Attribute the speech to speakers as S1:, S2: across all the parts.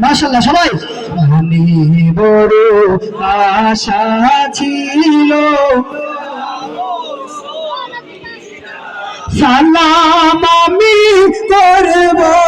S1: মাশাল্লাহ সবাই। আমি বড় আশা ছিল। সালাম আমি করব।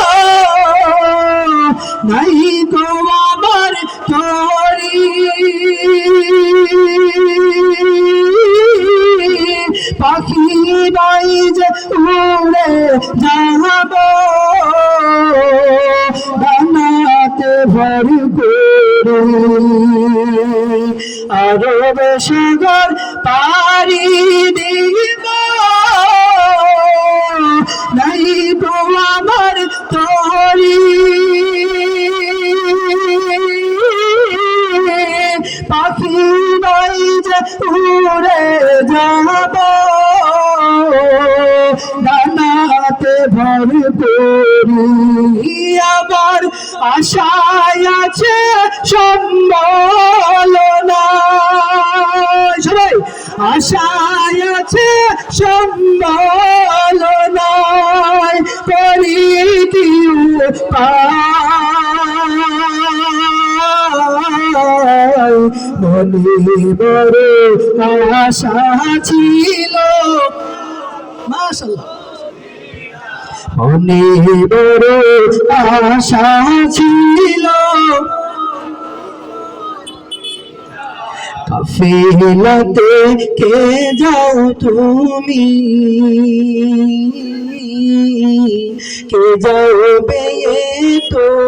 S1: নাই তো আমার তরি। পাখি নাই যে উড়ে যাব। ডানাতে ভর করে আরব সাগর পারি দিব। নাই আমার তরি। আমার আশায় আছে সম্বল সবাই আশায় আছে সম্বল করি বলি বড় আশা ছিল। মাশাল্লাহ। মনে আশা ছিল। কাফেলাতে কে যাও তুমি? কে যাও বেয়ে তোরি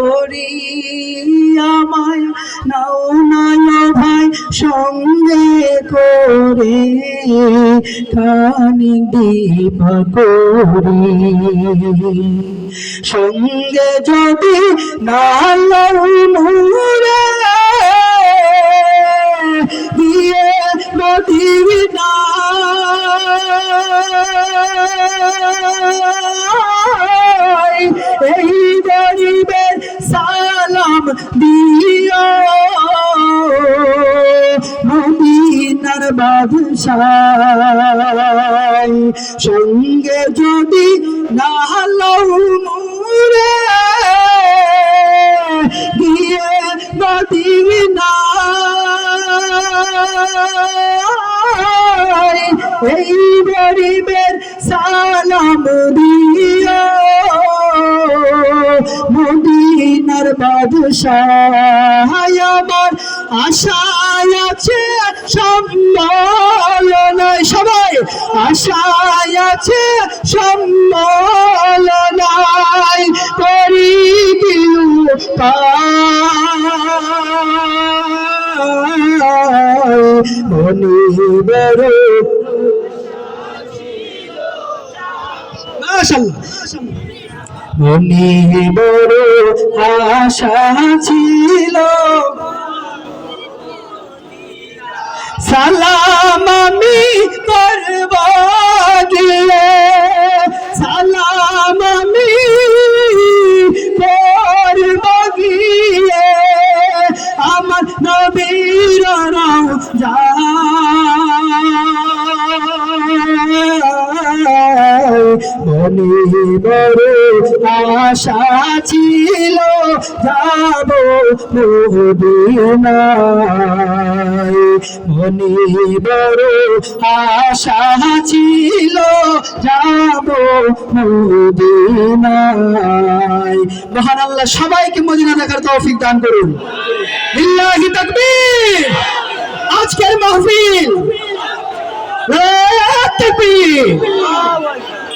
S1: করে কানি দীপা করে। সঙ্গে যদি না নূরে দিয়ে নদী এই বাদশাহ সঙ্গে যদি না লও নূরে গিয়ে মদিনা এই গরিবের সালাম দিও। মদিনার বাদশাহ আমার আশায় আছে সম্বল নয় সবাই, আশায় আছে সম্বল নাই। করি দিল মনি বড় মাশাআল্লাহ। মনে বড় আশা ছিল। সালাম আমি করব গিয়ে। সালাম আমি করব গিয়ে। আমার নবীর যা মনে বড় আশা ছিল যাব মদিনায়। মনে বড় আশা ছিল যাব মদিনায়। মহান আল্লাহ সবাইকে মদিনা দেখার তৌফিক দান করুন। বিল্লাহি তাকবীর। আজকের মাহফিল। তাকবীর।